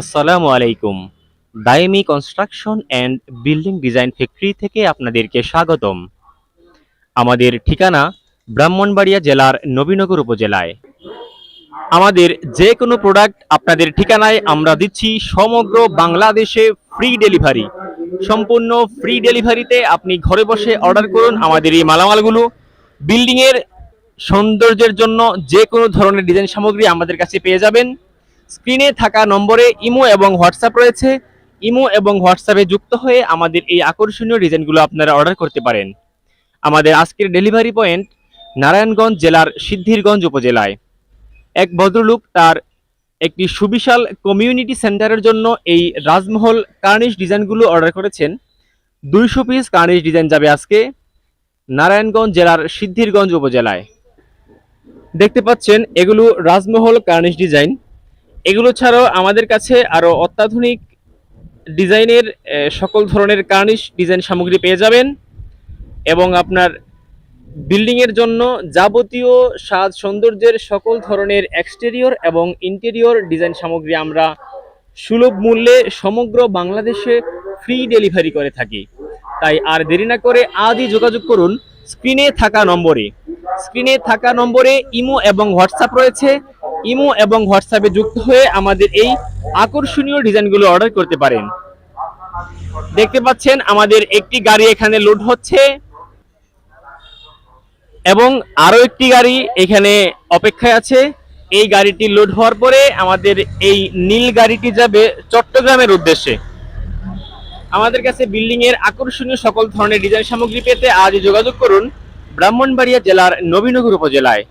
আসসালামু আলাইকুম। Dayemi construction and building design factory থেকে আপনাদেরকে স্বাগতম। আমাদের ঠিকানা ব্রাহ্মণবাড়িয়া জেলার নবীনগর উপজেলায়। আমাদের যে কোনো প্রোডাক্ট আপনাদের ঠিকানায় আমরা দিচ্ছি সমগ্র বাংলাদেশে ফ্রি ডেলিভারি সম্পূর্ণ ফ্রি ডেলিভারিতে আপনি ঘরে বসে অর্ডার করুন আমাদের এই মালামালগুলো। বিল্ডিংয়ের সৌন্দর্যের জন্য যে কোনো ধরনের ডিজাইন সামগ্রী আমাদের কাছে পেয়ে যাবেন। স্ক্রিনে থাকা নম্বরে ইমো এবং হোয়াটসঅ্যাপ রয়েছে। ইমো এবং হোয়াটসঅ্যাপে যুক্ত হয়ে আমাদের এই আকর্ষণীয় ডিজাইনগুলো আপনারা অর্ডার করতে পারেন। আমাদের আজকের ডেলিভারি পয়েন্ট নারায়ণগঞ্জ জেলার সিদ্ধিরগঞ্জ উপজেলায়। এক ভদ্রলোক তার একটি সুবিশাল কমিউনিটি সেন্টারের জন্য এই রাজমহল কার্নিশ ডিজাইনগুলো অর্ডার করেছেন। দুইশো পিস কার্নিশ ডিজাইন যাবে আজকে নারায়ণগঞ্জ জেলার সিদ্ধিরগঞ্জ উপজেলায়। দেখতে পাচ্ছেন, এগুলো রাজমহল কার্নিশ ডিজাইন। এগুলো ছাড়াও আমাদের কাছে আরও অত্যাধুনিক ডিজাইনের সকল ধরনের কার্নিশ ডিজাইন সামগ্রী পেয়ে যাবেন এবং আপনার বিল্ডিং এর জন্য যাবতীয় সাজ সৌন্দর্যের সকল ধরনের এক্সটেরিয়র এবং ইন্টেরিয়র ডিজাইন সামগ্রী আমরা সুলভ মূল্যে সমগ্র বাংলাদেশে ফ্রি ডেলিভারি করে থাকি। তাই আর দেরি না করে আজই যোগাযোগ করুন স্ক্রিনে থাকা নম্বরে। স্ক্রিনে থাকা নম্বরে ইমো এবং হোয়াটসঅ্যাপ রয়েছে। ইমো এবং হোয়াটসঅ্যাপে যুক্ত হয়ে আমাদের এই আকর্ষণীয় ডিজাইনগুলো অর্ডার করতে পারেন। দেখতে পাচ্ছেন, আমাদের একটি গাড়ি এখানে লোড হচ্ছে এবং আরও একটি গাড়ি এখানে অপেক্ষায় আছে। এই গাড়িটি লোড হওয়ার পরে আমাদের এই নীল গাড়িটি যাবে চট্টগ্রামের উদ্দেশ্যে। আমাদের কাছে বিল্ডিং এর আকর্ষণীয় সকল ধরনের ডিজাইন সামগ্রী পেতে আজ যোগাযোগ করুন ব্রাহ্মণবাড়িয়া জেলার নবীনগর উপজেলায়।